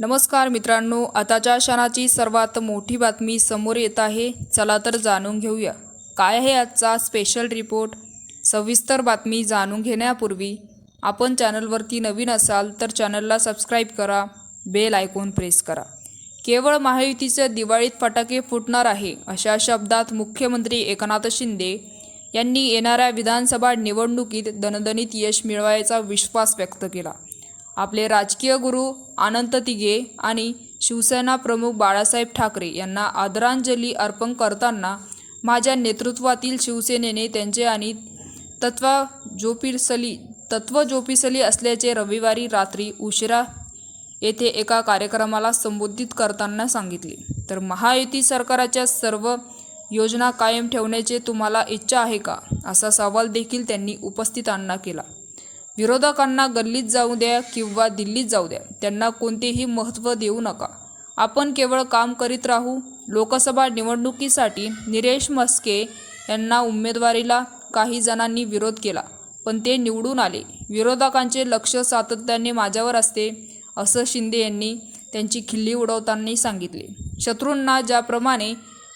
नमस्कार मित्रांनो आताच्या क्षणाची सर्वात मोठी बातमी समोर येत आहे. चला तर जाणून घेऊया. काय आहे आजचा स्पेशल रिपोर्ट सविस्तर बातमी जाणून घेण्यापूर्वी आपण चॅनलवरती नवीन असाल तर चॅनलला सबस्क्राईब करा बेल आयकॉन प्रेस करा. केवळ महायुतीचे दिवाळीत फटाके फुटणार आहे अशा शब्दात मुख्यमंत्री एकनाथ शिंदे यांनी येणाऱ्या विधानसभा निवडणुकीत दणदणीत यश मिळवायचा विश्वास व्यक्त केला. आपले राजकीय गुरु अनंत तिघे आणि शिवसेना प्रमुख बाळासाहेब ठाकरे यांना आदरांजली अर्पण करताना माझ्या नेतृत्वातील शिवसेनेने त्यांचे आणि तत्व जोपिसली तत्व जोपिसली असल्याचे रविवारी रात्री उशिरा येथे एका कार्यक्रमाला संबोधित करताना सांगितले. तर महायुती सरकारच्या सर्व योजना कायम ठेवण्याचे तुम्हाला इच्छा आहे का? असा सवाल देखील त्यांनी उपस्थितांना केला. विरोधकांना गल्लीत जाऊ द्या किंवा दिल्लीत जाऊ द्या त्यांना कोणतेही महत्त्व देऊ नका. आपण केवळ काम करीत राहू. लोकसभा निवडणुकीसाठी निरेश मस्के यांना उमेदवारीला काही जणांनी विरोध केला पण ते निवडून आले. विरोधकांचे लक्ष सातत्याने माझ्यावर असते असं शिंदे यांनी त्यांची खिल्ली उडवताना सांगितले. शत्रूंना ज्याप्रमाणे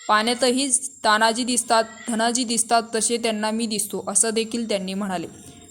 पाण्यातही तानाजी दिसतात धनाजी दिसतात तसे त्यांना मी दिसतो असं देखील त्यांनी म्हणाले.